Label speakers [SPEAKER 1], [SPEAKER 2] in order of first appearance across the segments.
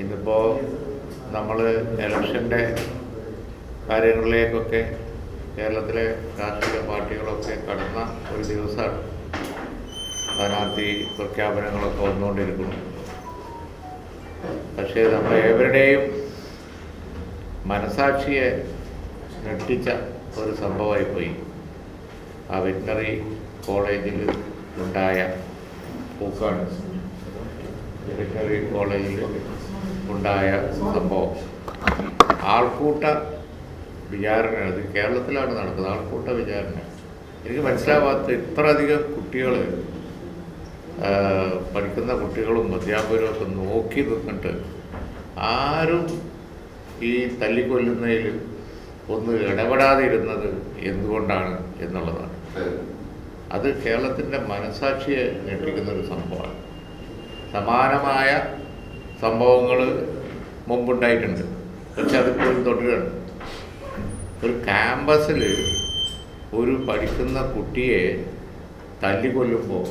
[SPEAKER 1] ഇന്നിപ്പോൾ നമ്മൾ ഇലക്ഷന്റെ കാര്യങ്ങളിലേക്കൊക്കെ കേരളത്തിലെ രാഷ്ട്രീയ പാർട്ടികളൊക്കെ കടന്ന ഒരു ദിവസമാണ് സ്ഥാനാർത്ഥി പ്രഖ്യാപനങ്ങളൊക്കെ വന്നുകൊണ്ടിരിക്കുന്നു പക്ഷേ നമ്മൾ ഏവരുടെയും മനസാക്ഷിയെ ഞെട്ടിച്ച ഒരു സംഭവമായി പോയി ആ വെറ്റിനറി കോളേജിൽ ഉണ്ടായ പൂക്കാണ്. വെറ്റിനറി കോളേജിൽ ഉണ്ടായ സംഭവം. ആൾക്കൂട്ട വിചാരണ അത് കേരളത്തിലാണ് നടക്കുന്നത്. ആൾക്കൂട്ട വിചാരണ എനിക്ക് മനസ്സിലാവാത്ത ഇത്ര അധികം കുട്ടികൾ പഠിക്കുന്ന കുട്ടികളും അധ്യാപകരും ഒക്കെ നോക്കി നിന്നിട്ട് ആരും ഈ തല്ലിക്കൊല്ലുന്നതിൽ ഒന്ന് ഇടപെടാതിരുന്നത് എന്തുകൊണ്ടാണ് എന്നുള്ളതാണ്. അത് കേരളത്തിന്റെ മനസാക്ഷിയെ ഞെട്ടിക്കുന്ന ഒരു സംഭവമാണ്. സമാനമായ സംഭവങ്ങൾ മുമ്പുണ്ടായിട്ടുണ്ട്. പക്ഷെ അതിപ്പോഴും തുടരുകയാണ് ഒരു ക്യാമ്പസിൽ ഒരു പഠിക്കുന്ന കുട്ടിയെ തല്ലിക്കൊല്ലുമ്പോൾ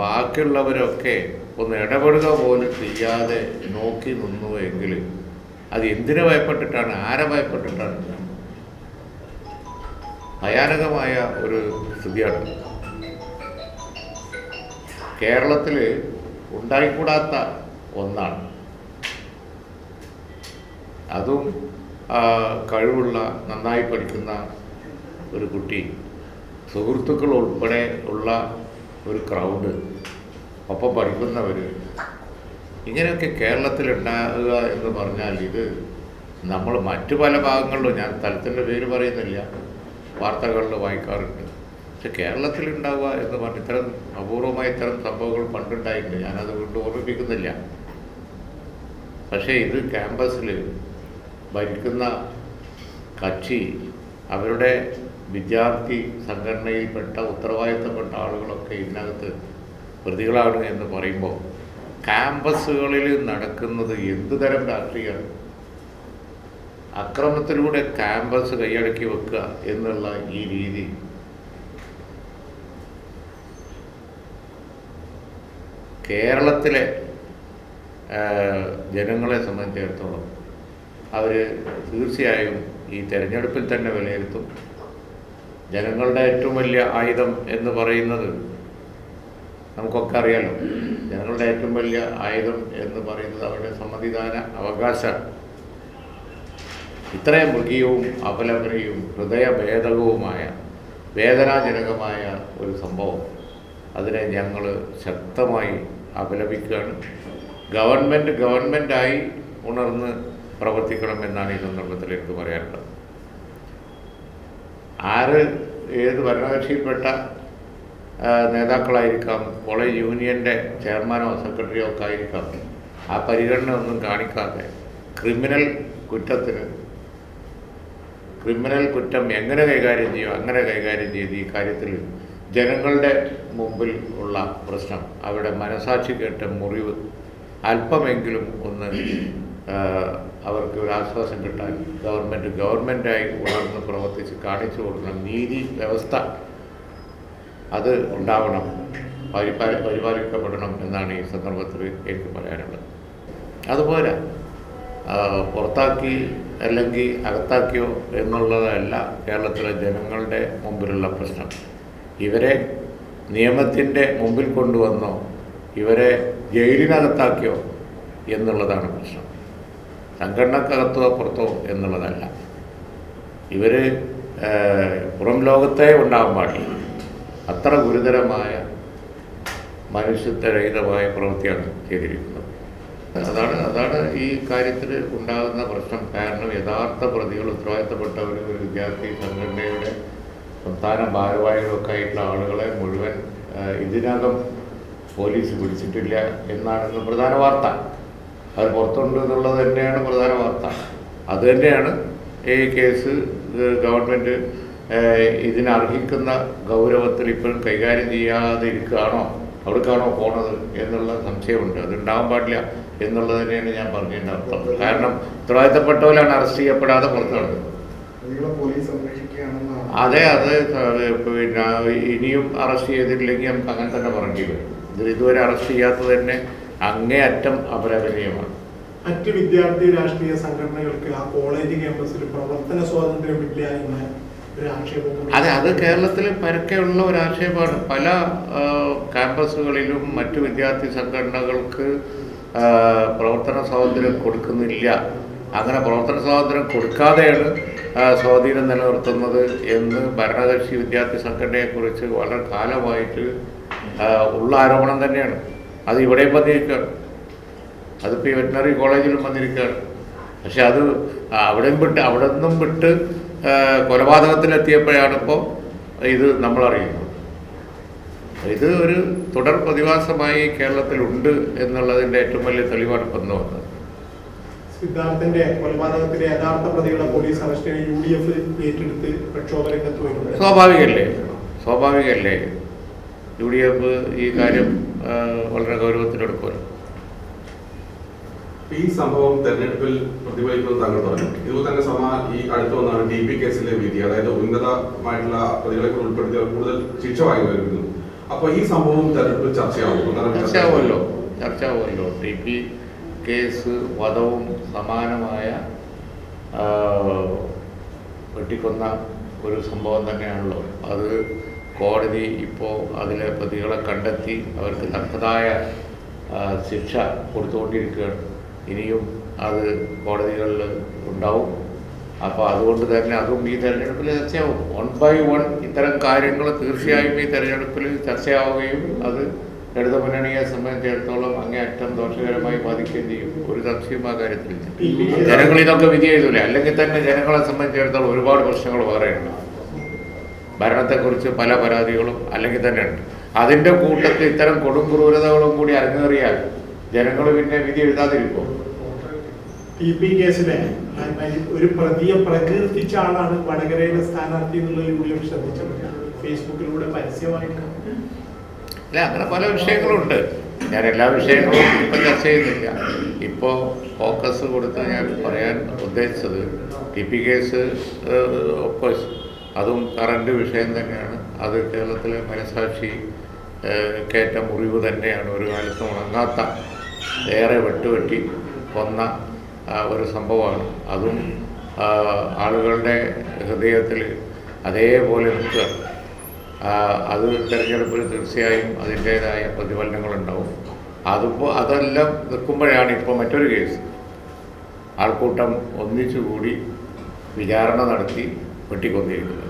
[SPEAKER 1] ബാക്കിയുള്ളവരൊക്കെ ഒന്ന് ഇടപെടുക പോലും ചെയ്യാതെ നോക്കി നിന്നു എങ്കിൽ അത് എന്തിനു ഭയപ്പെട്ടിട്ടാണ് ആരെ ഭയപ്പെട്ടിട്ടാണ്? ഭയാനകമായ ഒരു സ്ഥിതിയാണ്. കേരളത്തിൽ ഉണ്ടായിക്കൂടാത്ത ഒന്നാണ്. അതും കഴിവുള്ള നന്നായി പഠിക്കുന്ന ഒരു കുട്ടി സുഹൃത്തുക്കൾ ഉൾപ്പെടെ ഉള്ള ഒരു ക്രൗഡ് ഒപ്പം പഠിക്കുന്നവർ ഇങ്ങനെയൊക്കെ കേരളത്തിൽ ഉണ്ടാകുക എന്ന് പറഞ്ഞാൽ ഇത് നമ്മൾ മറ്റു പല ഭാഗങ്ങളിലും ഞാൻ സ്ഥലത്തിന്റെ പേര് പറയുന്നില്ല വാർത്തകളിൽ വായിക്കാറുണ്ട്. പക്ഷെ കേരളത്തിൽ ഉണ്ടാവുക എന്ന് പറഞ്ഞ ഇത്തരം അപൂർവമായ ഇത്തരം സംഭവങ്ങൾ പണ്ടുണ്ടായിട്ടുണ്ട്. ഞാനത് വീണ്ടും ഓർമ്മിപ്പിക്കുന്നില്ല. പക്ഷേ ഇത് ക്യാമ്പസിൽ ഭരിക്കുന്ന കക്ഷി അവരുടെ വിദ്യാർത്ഥി സംഘടനയിൽപ്പെട്ട ഉത്തരവാദിത്തപ്പെട്ട ആളുകളൊക്കെ ഇതിനകത്ത് പ്രതികളാണ് എന്ന് പറയുമ്പോൾ ക്യാമ്പസുകളിൽ നടക്കുന്നത് എന്ത് തരം രാഷ്ട്രീയമാണ്? അക്രമത്തിലൂടെ ക്യാമ്പസ് കൈയടക്കി വെക്കുക എന്നുള്ള ഈ രീതി കേരളത്തിലെ ജനങ്ങളെ സംബന്ധിച്ചിടത്തോളം അവർ തീർച്ചയായും ഈ തെരഞ്ഞെടുപ്പിൽ തന്നെ വിലയിരുത്തും. ജനങ്ങളുടെ ഏറ്റവും വലിയ ആയുധം എന്ന് പറയുന്നത് നമുക്കൊക്കെ അറിയാലോ. ജനങ്ങളുടെ ഏറ്റവും വലിയ ആയുധം എന്ന് പറയുന്നത് അവരുടെ സമ്മതിദാന അവകാശമാണ് ഇത്രയും മൃഗീയവും അപലപനയും ഹൃദയഭേദകവുമായ വേദനാജനകമായ ഒരു സംഭവം. അതിനെ ഞങ്ങൾ ശക്തമായി അപലപിക്കുകയാണ്. ഗവൺമെന്റ് ഗവൺമെന്റായി ഉണർന്ന് പ്രവർത്തിക്കണം എന്നാണ് ഈ സന്ദർഭത്തിൽ എനിക്ക് പറയാനുള്ളത്. ആര് ഏത് ഭരണകക്ഷിയിൽപ്പെട്ട നേതാക്കളായിരിക്കാം കോളേജ് യൂണിയന്റെ ചെയർമാനോ സെക്രട്ടറിയോ ഒക്കെ ആയിരിക്കാം ആ പരിഗണന ഒന്നും കാണിക്കാതെ ക്രിമിനൽ കുറ്റത്തിന് ക്രിമിനൽ കുറ്റം എങ്ങനെ കൈകാര്യം ചെയ്യും അങ്ങനെ കൈകാര്യം ചെയ്ത് ഈ കാര്യത്തിൽ ജനങ്ങളുടെ മുമ്പിൽ ഉള്ള പ്രശ്നം അവിടെ മനസാക്ഷി കേട്ട മുറിവ് അല്പമെങ്കിലും ഒന്ന് അവർക്ക് ഒരു ആശ്വാസം കിട്ടാൻ ഗവൺമെന്റ് ഗവൺമെന്റായി ഉണർന്ന് പ്രവർത്തിച്ച് കാണിച്ചു കൊടുക്കണം നീതി വ്യവസ്ഥ അത് ഉണ്ടാവണം പരിപാലി പരിപാലിക്കപ്പെടണം എന്നാണ് ഈ സന്ദർഭത്തിൽ എനിക്ക് പറയാനുള്ളത്. അതുപോലെ പുറത്താക്കി അല്ലെങ്കിൽ അകത്താക്കിയോ എന്നുള്ളതല്ല കേരളത്തിലെ ജനങ്ങളുടെ മുമ്പിലുള്ള പ്രശ്നം. ഇവരെ നിയമത്തിന്റെ മുമ്പിൽ കൊണ്ടുവന്നോ ഇവരെ ജയിലിനകത്താക്കിയോ എന്നുള്ളതാണ് പ്രശ്നം. സംഘടനക്കകത്തോ പുറത്തോ എന്നുള്ളതല്ല. ഇവർ പുറം ലോകത്തെ ഉണ്ടാകാൻ പാടില്ല. അത്ര ഗുരുതരമായ മനുഷ്യത്വരഹിതമായ പ്രവൃത്തിയാണ് ചെയ്തിരിക്കുന്നത്. അതാണ് അതാണ് ഈ കാര്യത്തിൽ ഉണ്ടാകുന്ന പ്രശ്നം. കാരണം യഥാർത്ഥ പ്രതികൾ ഉത്തരവാദിത്തപ്പെട്ടവർ ഒരു വിദ്യാർത്ഥി സംഘടനയുടെ സംസ്ഥാന ഭാരവാഹികളൊക്കെ ആയിട്ടുള്ള ആളുകളെ മുഴുവൻ ഇതിനകം പോലീസ് പിടിച്ചിട്ടില്ല എന്നാണ് പ്രധാന വാർത്ത. അത് പുറത്തുണ്ട് എന്നുള്ളത് തന്നെയാണ് പ്രധാന വാർത്ത. അത് തന്നെയാണ് ഈ കേസ് ഗവൺമെന്റ് ഇതിനർഹിക്കുന്ന ഗൗരവത്തിൽ ഇപ്പോഴും കൈകാര്യം ചെയ്യാതെ ഇരിക്കുകയാണോ അവിടേക്കാണോ പോണത് എന്നുള്ള സംശയമുണ്ട്. അത് ഉണ്ടാവാൻ പാടില്ല എന്നുള്ളത് തന്നെയാണ് ഞാൻ പറഞ്ഞതിന്റെ അർത്ഥം. കാരണം ഉത്തരവാദിത്തപ്പെട്ടവരാണ് അറസ്റ്റ് ചെയ്യപ്പെടാതെ പുറത്തു നടക്കുന്നത്. അതെ അത് പിന്നെ ഇനിയും അറസ്റ്റ് ചെയ്തിട്ടില്ലെങ്കിൽ നമുക്ക് അങ്ങനെ തന്നെ പറയേണ്ടി വരും. ഇതിൽ ഇതുവരെ അറസ്റ്റ് ചെയ്യാത്തത് തന്നെ അങ്ങേയറ്റം അപലപനീയമാണ്.
[SPEAKER 2] മറ്റ് വിദ്യാർത്ഥി രാഷ്ട്രീയ സംഘടനകൾക്ക് ആ കോളേജ് ക്യാമ്പസിൽ പ്രവർത്തന സ്വാതന്ത്ര്യമില്ല എന്ന
[SPEAKER 1] അതെ അത് കേരളത്തിൽ പരക്കെയുള്ള ഒരു ആക്ഷേപമാണ്. പല ക്യാമ്പസുകളിലും മറ്റു വിദ്യാർത്ഥി സംഘടനകൾക്ക് പ്രവർത്തന സ്വാതന്ത്ര്യം കൊടുക്കുന്നില്ല. അങ്ങനെ പ്രവർത്തന സ്വാതന്ത്ര്യം കൊടുക്കാതെയാണ് സ്വാധീനം നിലനിർത്തുന്നത് എന്ന് ഭരണകക്ഷി വിദ്യാർത്ഥി സംഘടനയെക്കുറിച്ച് വളരെ കാലമായിട്ട് ഉള്ള ആരോപണം തന്നെയാണ്. അത് ഇവിടെയും വന്നിരിക്കുകയാണ്. അതിപ്പോൾ ഈ വെറ്റിനറി കോളേജിലും വന്നിരിക്കുകയാണ്. പക്ഷെ അത് അവിടെയും വിട്ട് അവിടെ നിന്നും വിട്ട് കൊലപാതകത്തിലെത്തിയപ്പോഴാണ് ഇപ്പോൾ ഇത് നമ്മളറിയുന്നത്. ഇത് ഒരു തുടർ പ്രതിഭാസമായി കേരളത്തിലുണ്ട് എന്നുള്ളതിന്റെ ഏറ്റവും വലിയ തെളിവാണ് ഇപ്പം വന്നത്.
[SPEAKER 2] സിദ്ധാർത്ഥന്റെ കൊലപാതകത്തിലെ യഥാർത്ഥ പ്രതികളെ പോലീസ് അറസ്റ്റ് ചെയ്ത് യു ഡി എഫ് ഏറ്റെടുത്ത് പ്രക്ഷോഭ രംഗത്ത് വരുന്നത്
[SPEAKER 1] സ്വാഭാവികല്ലേ? സ്വാഭാവികല്ലേ? യു ഡി എഫ് ഈ കാര്യം വളരെ ഗൗരവത്തിലെടുക്കുമല്ലോ.
[SPEAKER 3] ഈ സംഭവം തെരഞ്ഞെടുപ്പിൽ പ്രതിഫലിക്കുന്നത് താങ്കൾ പറഞ്ഞു. ഇതുപോലെ തന്നെ സമാ ഈ അടുത്ത് വന്നാണ് ഡി പി കേസിലെ വിധി അതായത് ഉന്നതമായിട്ടുള്ള പ്രതികളെ ഉൾപ്പെടുത്തി ഉൾപ്പെടുത്തിയ കൂടുതൽ ശിക്ഷ വാങ്ങി വരുന്നു. അപ്പൊ ഈ സംഭവം തെരഞ്ഞെടുപ്പിൽ
[SPEAKER 1] ചർച്ചയാവുമല്ലോ. ചർച്ചയാവുമല്ലോ. ടി പി കേസ് വധവും സമാനമായ വെട്ടിക്കൊന്ന ഒരു സംഭവം തന്നെയാണല്ലോ. അത് കോടതി ഇപ്പോൾ അതിലെ പ്രതികളെ കണ്ടെത്തി അവർക്ക് തക്കതായ ശിക്ഷ കൊടുത്തുകൊണ്ടിരിക്കുകയാണ്. ഇനിയും അത് കോടതികളിൽ ഉണ്ടാവും. അപ്പോൾ അതുകൊണ്ട് തന്നെ അതും ഈ തെരഞ്ഞെടുപ്പിൽ ചർച്ചയാവും. വൺ ബൈ വൺ ഇത്തരം കാര്യങ്ങൾ തീർച്ചയായും ഈ തെരഞ്ഞെടുപ്പിൽ ചർച്ചയാവുകയും അത് ഇടതു മുന്നണിയെ സംബന്ധിച്ചിടത്തോളം അങ്ങേയറ്റം ദോഷകരമായി ബാധിക്കുകയും ചെയ്യും. ഒരു സംശയം ആ കാര്യത്തിലില്ല ജനങ്ങൾ ഇതൊക്കെ വിധി എഴുതൂല അല്ലെങ്കിൽ തന്നെ ജനങ്ങളെ സംബന്ധിച്ചിടത്തോളം ഒരുപാട് പ്രശ്നങ്ങൾ വേറെയുണ്ട്. ഭരണത്തെക്കുറിച്ച് പല പരാതികളും അല്ലെങ്കിൽ തന്നെ ഉണ്ട്. അതിന്റെ കൂട്ടത്തിൽ ഇത്തരം കൊടും ക്രൂരതകളും കൂടി അരങ്ങേറിയാൽ ജനങ്ങൾ പിന്നെ വിധി എഴുതാതിരിക്കും
[SPEAKER 2] ടി പി കേസിലെ ഒരു പ്രതിയെ പ്രകീർത്തിച്ച ആളാണ് വടകരയിലെ സ്ഥാനാർത്ഥി എന്നുള്ള യു ഡി ശ്രദ്ധിച്ചത്. ഫേസ്ബുക്കിലൂടെ പരസ്യമായിട്ട്.
[SPEAKER 1] അല്ല അങ്ങനെ പല വിഷയങ്ങളുണ്ട്. ഞാൻ എല്ലാ വിഷയങ്ങളും ഇപ്പം ചർച്ച ചെയ്യുന്നില്ല. ഇപ്പോൾ ഫോക്കസ് കൊടുത്ത് ഞാൻ പറയാൻ ഉദ്ദേശിച്ചത് ടി പി കേസ് ഒപ്പസ് അതും കറണ്ട് വിഷയം തന്നെയാണ്. അത് കേരളത്തിലെ മനസാക്ഷി കേറ്റ മുറിവ് തന്നെയാണ് ഒരു കാലത്തും ഉണങ്ങാത്ത ഏറെ വെട്ടുവെട്ടി കൊന്ന ഒരു സംഭവമാണ്. അതും ആളുകളുടെ ഹൃദയത്തിൽ അതേപോലെ നിൽക്കുക ആ, അത് തിരഞ്ഞെടുപ്പിൽ തീർച്ചയായും അതിന്റേതായ പ്രതിഫലനങ്ങളുണ്ടാവും. അതിപ്പോൾ അതെല്ലാം നിൽക്കുമ്പോഴാണ് ഇപ്പോൾ മറ്റൊരു കേസ്. ആൾക്കൂട്ടം ഒന്നിച്ചുകൂടി വിചാരണ നടത്തി വെട്ടിക്കൊന്നിരിക്കുന്നത്.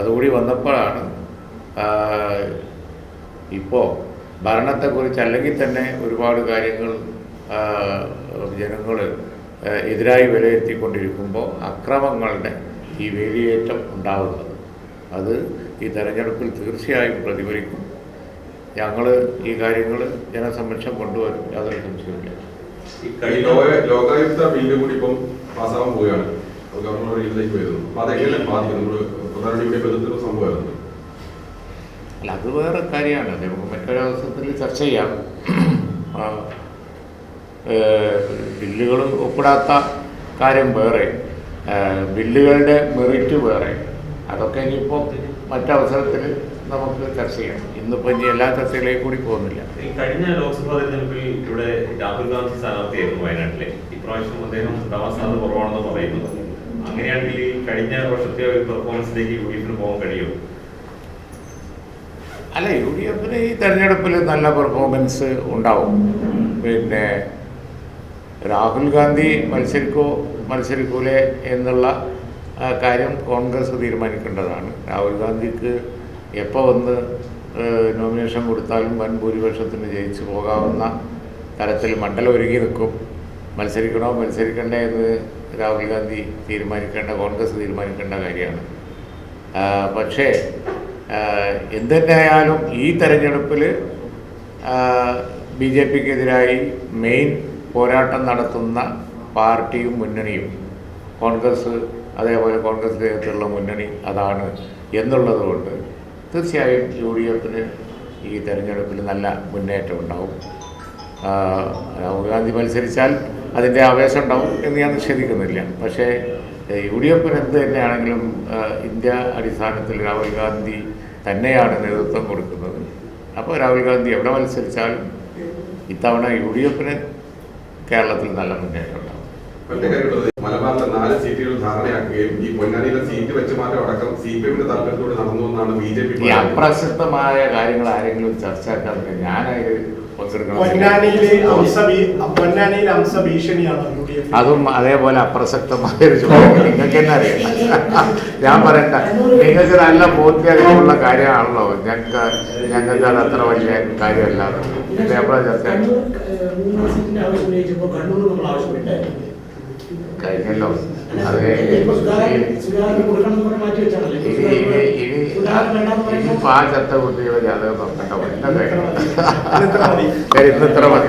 [SPEAKER 1] അതുകൂടി വന്നപ്പോഴാണ് ഇപ്പോൾ ഭരണത്തെക്കുറിച്ച് അല്ലെങ്കിൽ തന്നെ ഒരുപാട് കാര്യങ്ങൾ ജനങ്ങൾ എതിരായി വിലയിരുത്തിക്കൊണ്ടിരിക്കുമ്പോൾ അക്രമങ്ങളുടെ ഈ വേലിയേറ്റം ഉണ്ടാകുന്നത് അത് ഈ തെരഞ്ഞെടുപ്പിൽ തീർച്ചയായും പ്രതിഫലിക്കും. ഞങ്ങൾ ഈ കാര്യങ്ങൾ ജനസംരക്ഷണം കൊണ്ടുവരും. യാതൊരു സംശയമില്ല
[SPEAKER 3] ലോകായുക്ത ബില്ല് കൂടി ഇപ്പം പാസ്സാവാൻ പോവുകയാണ്. ഗവർണർ ഇതിലേക്ക് വരുന്നു അപ്പൊ അതെങ്ങനെ ബാധിക്കും നമ്മൾ പ്രധാനമന്ത്രി സംഭവമായിരുന്നു?
[SPEAKER 1] അല്ല അത് വേറെ കാര്യമാണ്. നമുക്ക് മറ്റൊരു അവസരത്തിൽ ചർച്ച ചെയ്യാം. ബില്ലുകൾ ഒപ്പിടാത്ത കാര്യം വേറെ. ബില്ലുകളുടെ മെറിറ്റ് വേറെ. അതൊക്കെ ഇനിയിപ്പോൾ മറ്റവസരത്തിൽ നമുക്ക് ചർച്ച ചെയ്യാം. ഇന്നിപ്പോൾ ഇനി എല്ലാ ചർച്ചയിലേക്കും കൂടി പോകുന്നില്ല.
[SPEAKER 4] ഈ കഴിഞ്ഞ ലോക്സഭാ തെരഞ്ഞെടുപ്പിൽ ഇവിടെ രാഹുൽ ഗാന്ധി സ്ഥാനാർത്ഥിയായിരുന്നു വയനാട്ടിലെ. ഇപ്രാവശ്യം അദ്ദേഹം സാധ്യത കുറവാണെന്ന് പറയുന്നു. അങ്ങനെയാണെങ്കിൽ ഈ കഴിഞ്ഞ വർഷത്തെ ഒരു പെർഫോമൻസിലേക്ക് യു ഡി എഫിന് പോകാൻ കഴിയും?
[SPEAKER 1] അല്ല യു ഡി എഫിന് ഈ തെരഞ്ഞെടുപ്പിൽ നല്ല പെർഫോമൻസ് ഉണ്ടാവും. പിന്നെ രാഹുൽ ഗാന്ധി മത്സരിക്കോ മത്സരിക്കൂലേ എന്നുള്ള കാര്യം കോൺഗ്രസ് തീരുമാനിക്കേണ്ടതാണ്. രാഹുൽ ഗാന്ധിക്ക് എപ്പോൾ വന്ന് നോമിനേഷൻ കൊടുത്താലും വൻ ഭൂരിപക്ഷത്തിന് ജയിച്ച് പോകാവുന്ന തരത്തിൽ മണ്ഡലം ഒരുങ്ങി നിൽക്കും. മത്സരിക്കണോ മത്സരിക്കണ്ടേ എന്ന് രാഹുൽ ഗാന്ധി തീരുമാനിക്കേണ്ട കോൺഗ്രസ് തീരുമാനിക്കേണ്ട കാര്യമാണ്. പക്ഷേ എന്തുതന്നെയായാലും ഈ തെരഞ്ഞെടുപ്പിൽ ബി ജെ പിക്കെതിരായി മെയിൻ പോരാട്ടം നടത്തുന്ന പാർട്ടിയും മുന്നണിയും കോൺഗ്രസ് അതേപോലെ കോൺഗ്രസിനകത്തുള്ള മുന്നണി അതാണ് എന്നുള്ളതുകൊണ്ട് തീർച്ചയായും യു ഡി എഫിന് ഈ തെരഞ്ഞെടുപ്പിൽ നല്ല മുന്നേറ്റം ഉണ്ടാവും. രാഹുൽ ഗാന്ധി മത്സരിച്ചാൽ അതിന്റെ ആവേശം ഉണ്ടാവും എന്ന് ഞാൻ നിഷേധിക്കുന്നില്ല. പക്ഷേ യു ഡി എഫിന് എന്ത് തന്നെയാണെങ്കിലും ഇന്ത്യ അടിസ്ഥാനത്തിൽ രാഹുൽ ഗാന്ധി തന്നെയാണ് നേതൃത്വം കൊടുക്കുന്നത്. അപ്പോൾ രാഹുൽ ഗാന്ധി എവിടെ മത്സരിച്ചാലും ഇത്തവണ യു ഡി എഫിന് കേരളത്തിൽ നല്ല മുന്നേറ്റം ഉണ്ടാവും.
[SPEAKER 3] നാല് സീറ്റുകൾ ധാരണയാക്കുകയും ഈ പൊന്നാനിയിലെ സീറ്റ് വെച്ച് മാറ്റം അടക്കം സി പി എമ്മിന്റെ താല്പര്യത്തോട് നടന്നു എന്നാണ് ബി ജെ പി
[SPEAKER 1] അപ്രസക്തമായ കാര്യങ്ങൾ ആരെങ്കിലും ചർച്ചയാക്കാൻ ഞാൻ അതും അതേപോലെ അപ്രസക്തമായ ഒരു ചോദ്യം. നിങ്ങൾക്ക് തന്നെ അറിയാം ഞാൻ പറയണ്ട നിങ്ങൾക്ക് നല്ല ബോധ്യമുള്ള കാര്യമാണല്ലോ. ഞങ്ങൾക്ക് ഞങ്ങൾക്ക് അത് അത്ര വലിയ കാര്യമല്ലാതെ. ചർച്ച. കഴിഞ്ഞല്ലോ. അത് ഇനി ചർച്ച കുട്ടിയുടെ ജാതകം നോക്കണ്ട വല്ല കാര്യം
[SPEAKER 2] ഇത്ര മതി.
[SPEAKER 1] കാര്യം? ഇന്ന് ഇത്ര മതി?